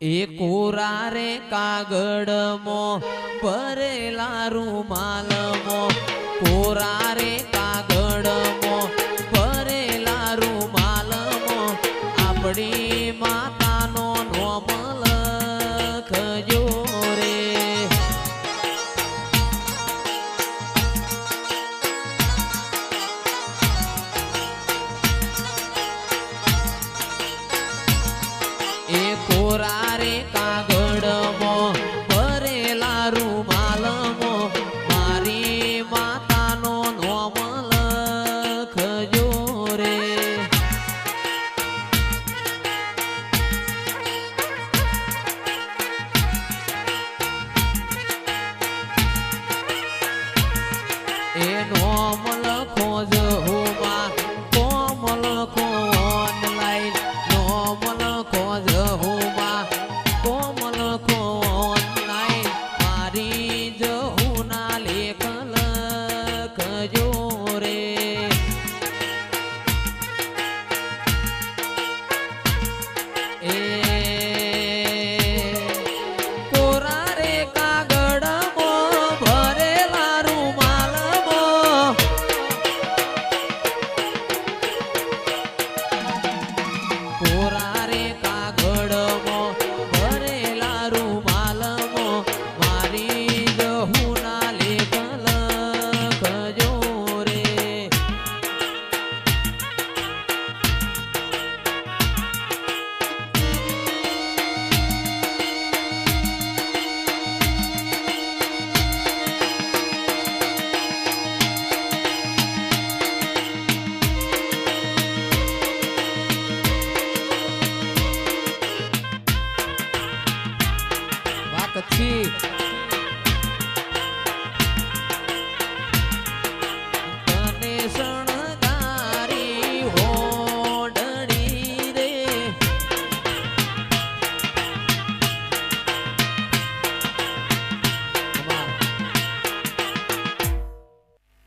એ કોરા રે કાગળમો ભરેલા રૂમાલમો કોરા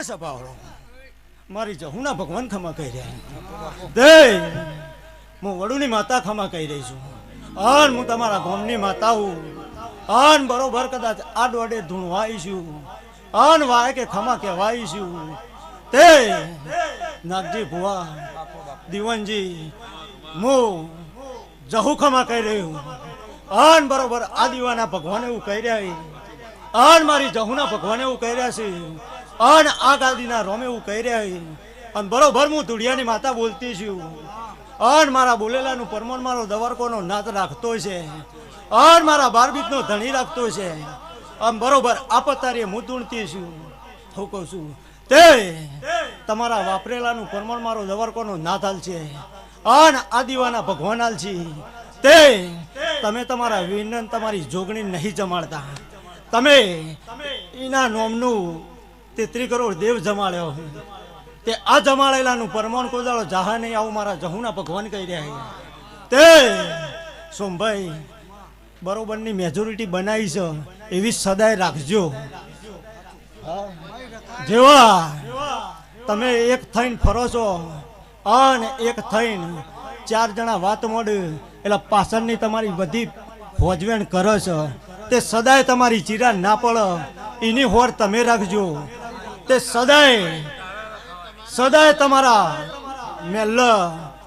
સભાવાળો મારી જહુના ભગવાન ખમા કહી રહ્યા દે. હું વડુની માતા ખમા કહી રહી છું. આન હું તમારા ગામની માતા હું. આન બરોબર કદાચ આડોડે ધૂણવાઈશું આન વાય કે ખમા કહેવાઈશું તે નાગજી ભુવા દીવનજી હું જહુ ખમા કહી રહ્યું આન બરોબર આ દીવાના ભગવાન એવું કહી રહ્યા છે. આન મારી જહુના ભગવાન એવું કહી રહ્યા છે. અન આ ગાદીના રોમે એવું કહી રહ્યા અને બરોબર હું ધૂળિયાની માતા બોલતી છું. અન મારા બોલેલાનું પરમણ મારો દવારકોનો નાત રાખતો છે. અન મારા બારબીતનો ધણી રાખતો છે. આમ બરોબર આપતારીએ હું ધૂણતી છું. હું કહું છું તે તમારા વાપરેલાનું પરમણ મારો દવારકોનો નાથ હાલ છે. અન આદિવાના ભગવાન હાલ છે. તે તમે તમારા વિનન તમારી જોગણી નહીં જમાડતા. તમે એના નોમનું તેત્રી કરોડ દેવ જમાડ્યો તે આ જમાડેલાનું પરમાણ કોદાળો જાહા નહીં આવું મારા જહુના ભગવાન કહી રહ્યા છે. તે સોમભાઈ, બરોબરની મેજોરિટી બનાવી છે, એવી સદાય રાખજો. જેવા તમે એક થઈને ફરો છો, અને એક થઈને ચાર જણા વાત મોડ, એટલે પાછળની તમારી બધી ફોજવેણ કરો છો. તે સદાય તમારી ચીરા ના પડે, એની હોર તમે રાખજો. તે સદાય સદાય તમારા મેલ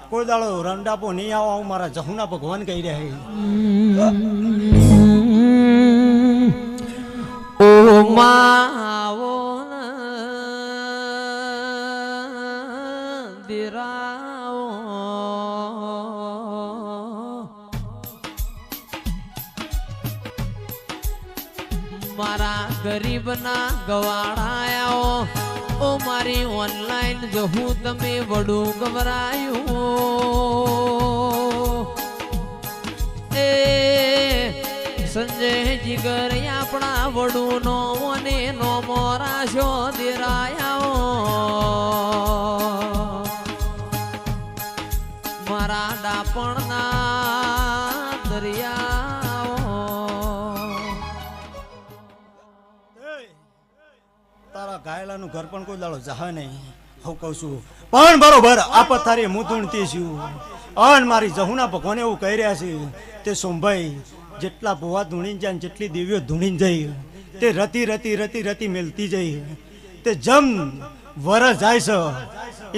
કોઈ દાડો રંડાપો નહીં આવો, આવું મારા જહુના ભગવાન કહી રહ્યા ઓ માવો મારા ગરીબના ગવાડાયાઓ જહું તમે વડું ગભરાયું એ સંજય જીગર આપણા વડું નો મને નો મોરાશો દેરાયા. મારા ડાપણના દરિયા તારા ઘાયલાનું ઘર પણ કોઈ દાડો જાહે નહીં. હું કહું પણ બરોબર, આ પથારી હું ધૂણતી છું. અન મારી જહુના ભગવાન એવું કહી રહ્યા છે, તે સોમભાઈ જેટલા ભુવા ધૂણી જાય જેટલી દેવીઓ ધૂણી જઈ તે રતી રતી રતી રતી મેલતી જઈ તે જમ વરસ જાય છે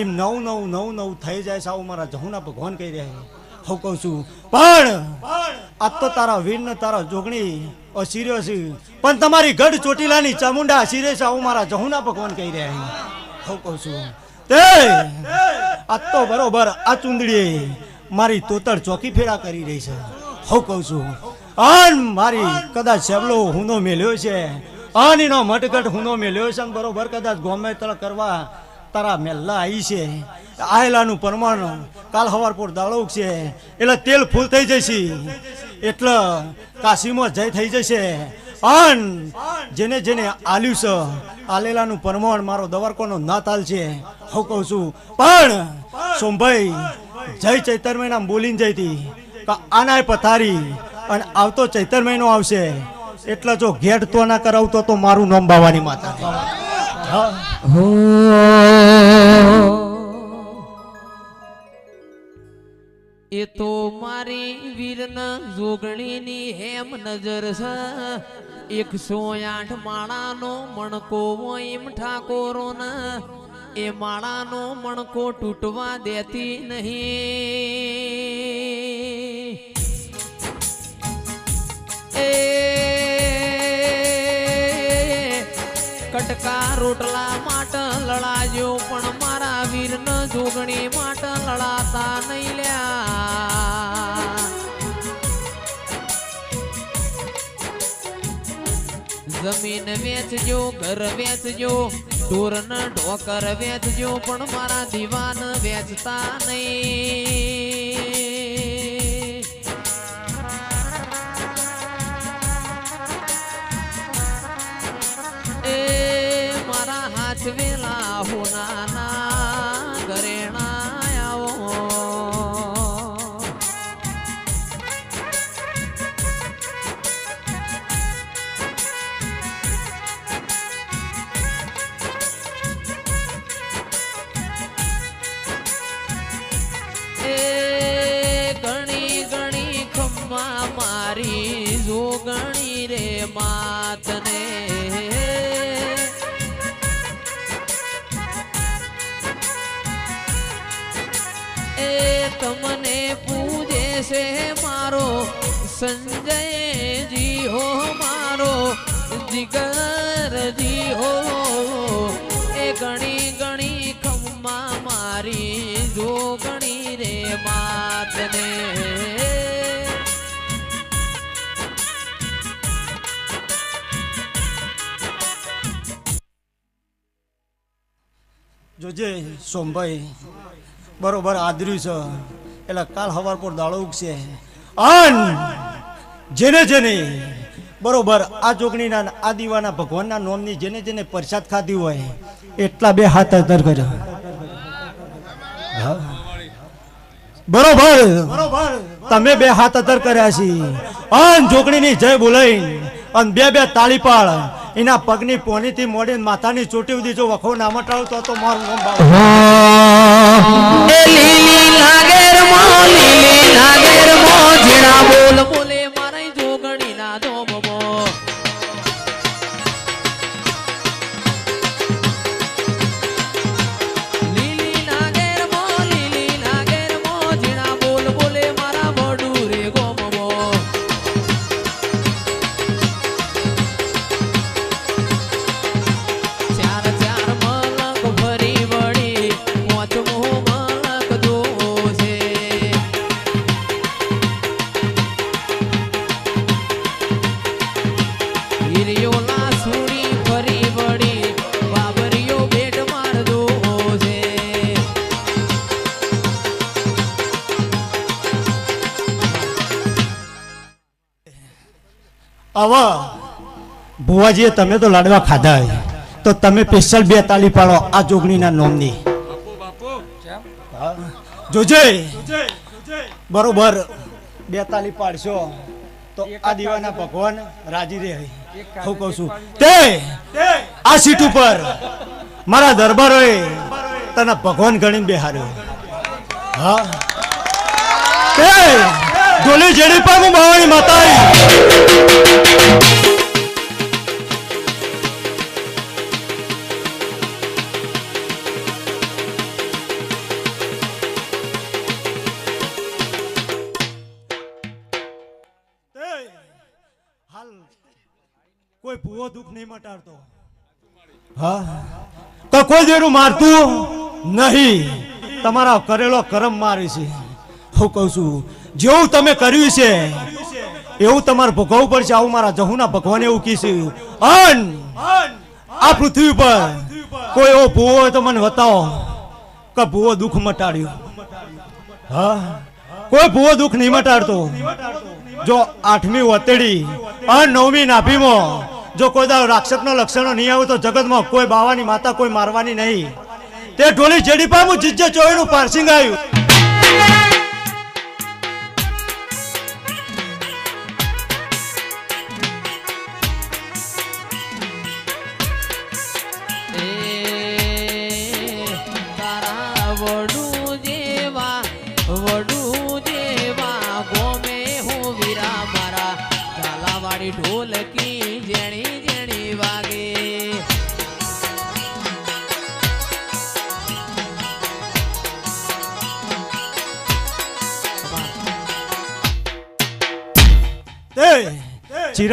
એમ નવું નવું નવું નવું થઈ જાય છે, આવું મારા જહુના ભગવાન કહી રહ્યા છે. હું કહું છું પણ આ તો તારા વીર ને તારા જોગણી અસીર્યો છે. પણ તમારી ગઢ ચોટીલાની ચામુંડા અસીરે છે, આવું મારા જહુના ભગવાન કહી રહ્યા છે. હું કહું છું. તે આ તો બરોબર આ ચુંદડી મારી તોતર ચોકી ફેરા કરી રહી છે. હું કહું છું. અન મારી કદાચ સેવલો હુનો મેલ્યો છે. અન એનો મટગટ હુનો મેલ્યો છે બરોબર કદાચ ગમે તળ કરવા તારા મેલ્લા આવી છે. આયલાનું પ્રમાણ કાલ હવારપુર દાળોક છે. એટલે તેલ ફૂલ થઈ જશે. એટલે કાશીમાં જય થઈ જશે. અન! જેને જેને આલ્યું આલેલાનું પ્રમાણ મારો દવારકોનો ના તાલ છે, હું કહું છું, પણ સોમભાઈ, જય ચૈતર મહિના બોલીને જઈતી આનાય પથારી અને આવતો ચૈતર મહિનો આવશે, એટલે જો ઘેટ તો ના કરાવતો તો મારું નોમ બાવાની માતા હા એ તો મારી વીરના જોગણીની હેમ નજર છે. એકસો આઠ માળાનો મણકો એમ ઠાકોરો એ માળાનો મણકો તૂટવા દેતી નહીં. એ કટકા રોટલા માટે લડાયો, પણ મારા વીરન જોગણી માટે લડાતા નહીં લ્યા. જમીન વેચજો, ઘર વેચજો, ઢોરન ઢોકર વેચજો, પણ મારા દીવાન વેચતા નહીં. ગણી રે માતને. એ તમને પૂજે છે મારો સંજયજી હો મારો જીગરજી હો એ ગણી ગણી ખમ્મા મારી જો ગણી રે માતને જોજે સોમભાઈ બરોબર આદર્યું છે, એટલે કાલ હવાર પર દાળો ઉગશે. અન જેને જેને બરોબર આ જોગણીના આ દીવાના ભગવાનના નોમની જેને જેને પ્રસાદ ખાધી હોય, એટલા બે હાથ અધર કર્યા. બરોબર. તમે બે હાથ અધર કર્યા છે. અન જોગણીની જય બોલાઈ, અને બે બે તાળી પાડ એના પગની પોનીથી મોડીને માથાની ચોટી સુધી જો વખો ના મટાડું તો તો મારું નામ આવા. ભુવાજીએ તમે તો લાડવા ખાધા. તો તમે સ્પેશિયલ બે તાલી પાડો આ જોગણીના નોમની. જોજે. બરોબર. બે તાલી પાડશો તો આ દીવાના ભગવાન રાજી રહે. હું કહું છું, તે, આ સીટ ઉપર મારા દરબારોએ તને ભગવાન ગણીને બેહાર્યો. હા. એ ડોલી જેડી પર હું બાવાની માતા કોઈ ભૂવો દુઃખ નહીં મટાડતો. હા? તો કોઈ દેરું મારતું નહીં. તમારા કરેલો કરમ મારે છે. હું કહું જેવું તમે કર્યું છે, એવું તમારે ભોગવવું પડશે, આવું મારા જહુના ભગવાને એવું કીશું અન આ પૃથ્વી પર કોઈ એવો ભૂવો હોય તો મને બતાવો કે ભૂવો દુઃખ મટાડ્યું. હા? કોઈ ભૂવો દુઃખ નહીં મટાડતો. જો આઠમી વતેડી અને નવમી નાભીમાં જો કોઈ દાડો રાક્ષસનો લક્ષણો નહીં આવે તો જગતમાં કોઈ બાવાની માતા કોઈ મારવાની નહીં. તે ઢોલી જેડી પામું જીજે ચોવીનું પાર્સિંગ આવ્યું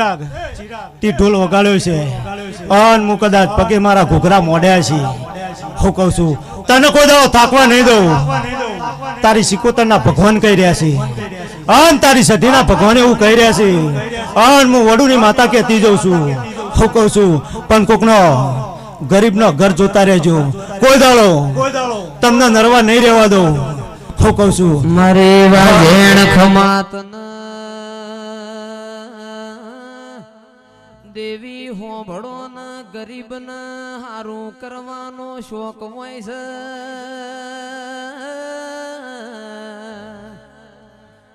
ચિરાગ. તે ઢોલ વગાડ્યો છે. અન હું કદાચ પગે મારા ઘૂઘરા મોડ્યા છે. હું કહું છું તને કોઈ દઉં. થાકવા નહીં દઉં. તારી સિકોતરના ભગવાન કહી રહ્યા છે. અન તારી સઢીના ભગવાન એવું કહી રહ્યા છે. અન હું વડુની માતા કહેતી જઉં છું. હું કહું છું પણ કોકનો ગરીબનો ઘર જોતા રહેજો. કોઈ દાડો તમને નરવા નહીં રહેવા દઉં. હું કહું છું મારે વાજેણ ખમાતન દેવી હોભળો ન, ગરીબ ન, હારું કરવાનો શોખ હોય છે.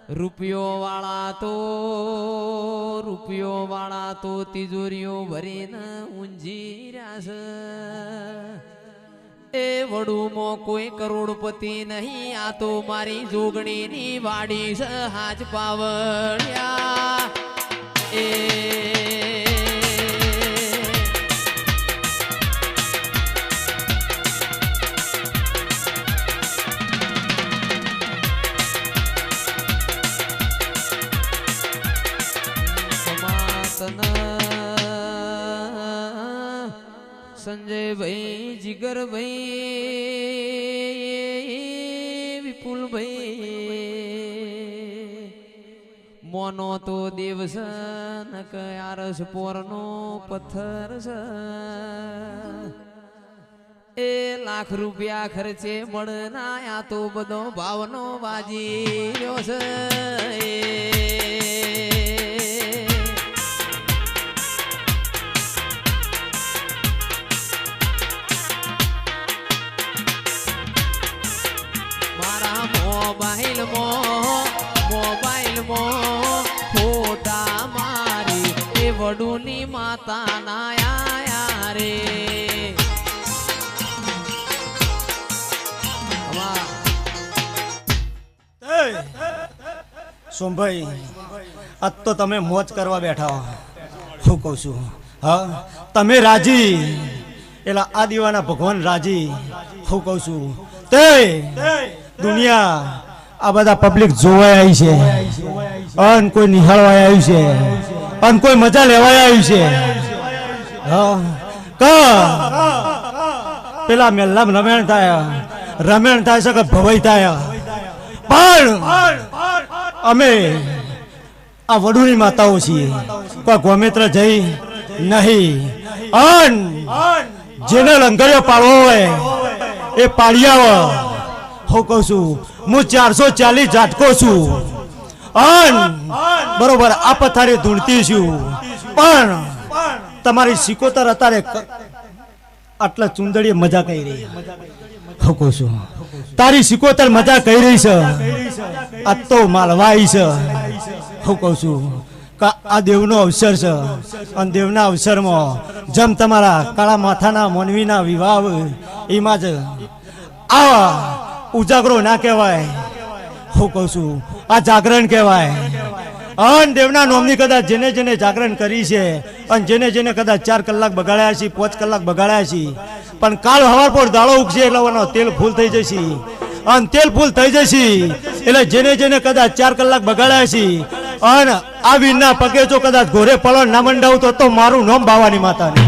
રૂપિયો વાળા તો રૂપિયો વાળા તો તિજોરીઓ ભરીને ઊંઝી રહ્યા છે. એ વડુમાં કોઈ કરોડપતિ નહીં, આ તો મારી જોગણીની વાડી છે હાજ પાવડ્યા. એ સંજયભાઈ વિપુલ ભાઈ મોનો તો દેવ છે ન કયારસ પોરનો પથ્થર છે એ લાખ રૂપિયા ખર્ચે મળનાયા તો બધો ભાવનો બાજી છે. માતા આયા સોમભાઈ, આજ તો તમે મોજ કરવા બેઠા હો. શું કહું છું? હા, તમે રાજી. એટલે આ દીવાના ભગવાન રાજી. હું કહું છું? તે દુનિયા આ બધા પબ્લિક જોવાય આવી છે. અન કોઈ નિહાળવા આવ્યું છે. અન કોઈ મજા લેવાય આવ્યું છે. પેલા મેલ્લામ રમેણ થાય રમેણ થાય છે કે ભવાઈ થાય. પણ અમે આ વડુની માતાઓ છીએ. કોઈ ગોમિત્ર જઈ નહીં. અન જેને લંગરિયો પાડવો હોય, એ પાડી આવો. હું કહું છું, હું ચારસો ચાલીસ ઝાટકો છું. અન બરોબર, આ પથારી ધૂણતી છું. પણ તમારી સિકોતર અત્યારે આટલા ચુંદડીએ મજા કરી રહી? હકો છું. તારી સિકોતર મજા કરી રહી છે? આ તો માલવાઈ છે. હું કહું છું આ દેવનો અવસર છે. અને દેવના અવસરમાં જેમ તમારા કાળા માથાના મોનવીના વિવાહ એમાં જ આ ઉજાગરો ના કહેવાય. હું કહું છું. આ જાગરણ કહેવાય. અન દેવના નોમની કદાચ જેને જેને જાગરણ કરી છે અને જેને જેને કદાચ ચાર કલાક બગાડ્યા છે, પાંચ કલાક બગાડ્યા છે, પણ કાલ હવાર પર દાળો ઉગશે એટલે તેલ ફૂલ થઈ જશે. અને તેલ ફૂલ થઈ જશે એટલે જેને જેને કદાચ ચાર કલાક બગાડ્યા છે, અને આ વીરના પગે જો કદાચ ઘોરે પલણ ના મંડાવું તો મારું નામ બાવાની માતાની.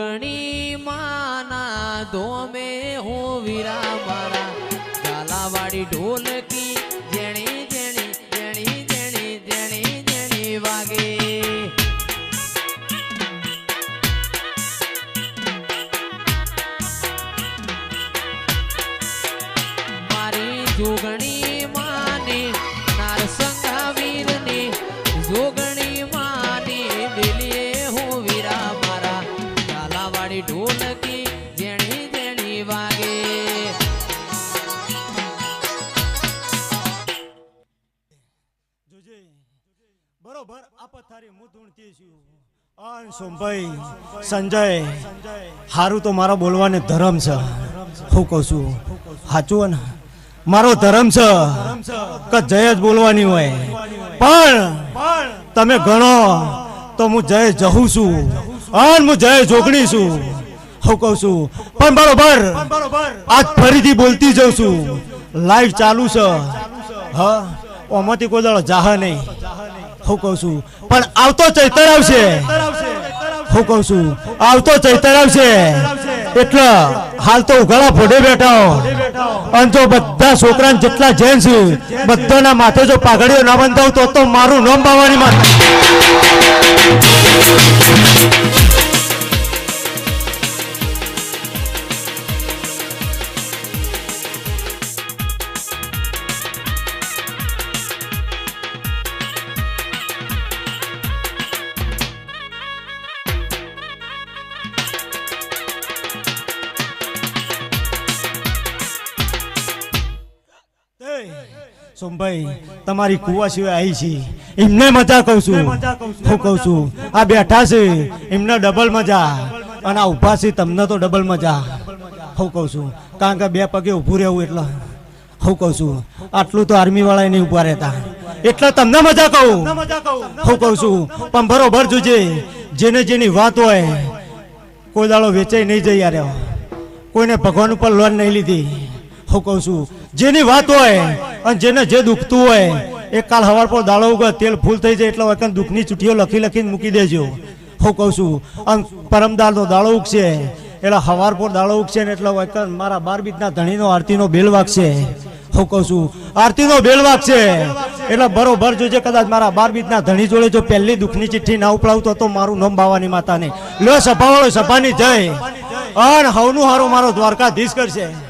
જોગણી માના ધોમે હો વીરા મારા. ઝાલાવાડી ઢોલકી હું ધૂણતી છું. સોમભાઈ સંજય, હારું તો મારો બોલવાને ધર્મ છે. હું કહું છું સાચું ને મારો ધર્મ છે કે જય જ બોલવાની હોય. પણ તમે ગણો તો હું જય જહું છું અન હું જય જોગણી છું. હું કહું છું, પણ બરોબર, આજ ફરીથી બોલતી જઉં છું. લાઈવ ચાલુ છે. હા, ઓમાંથી કોઈ દાડો જાહ નહીં. હું કહું છું, પણ આવતો ચૈતર આવશે. હું કહું છું, આવતો ચૈતર આવશે. એટલે હાલ તો ઉઘાડા ફોડે બેઠા. અને જો બધા છોકરા જેટલા જેન્ટ્સ બધાના માથે જો પાઘડીઓ ના બંધાવ તો તો મારું નામ બાવાની માથે. સોમભાઈ તમારી કુવા સિવાય આવી છે. એમને મજા કહું છું. હું કહું છું આ બેઠા છે એમને ડબલ મજા. અને આ ઊભા છે તમને તો ડબલ મજા. હું કહું છું કારણ કે બે પગે ઊભું રહેવું એટલે. હું કહું છું આટલું તો આર્મી વાળા નહીં ઊભા રહેતા. એટલે તમને મજા કહું. હું કહું છું પણ બરોબર જોજે. જેને જેની વાત હોય કોઈ દાડો વેચાઈ નહીં જઈ રહ્યો કોઈને ભગવાન ઉપર લોન નહીં લીધી. હું કહું છું. જેની વાત હોય અને જેને જે દુખતું હોય એ કાલ હવાર પર દાડો ઉગા, તેલ ફૂલ થઈ જાય એટલે વખત દુઃખની ચૂંટીઓ લખી લખીને મૂકી દેજો. હું કહું છું. અને પરમદાર તો દાડો ઉગશે. એટલે હવાર પર દાડો ઉગશે ને એટલે વખત મારા બાર બીજના ધણીનો આરતીનો બેલ વાગશે. હું કહું છું. આરતીનો બેલ વાગશે. એટલે બરોબર જોજે કદાચ મારા બાર બીજના ધણી જોડે જો પહેલી દુઃખની ચિઠ્ઠી ના ઉપડાવતો તો મારું નામ બાવાની માતાને. લો સભાવાળો, સભાની જય. અને હવનું હારું મારો દ્વારકાધીશ કરશે.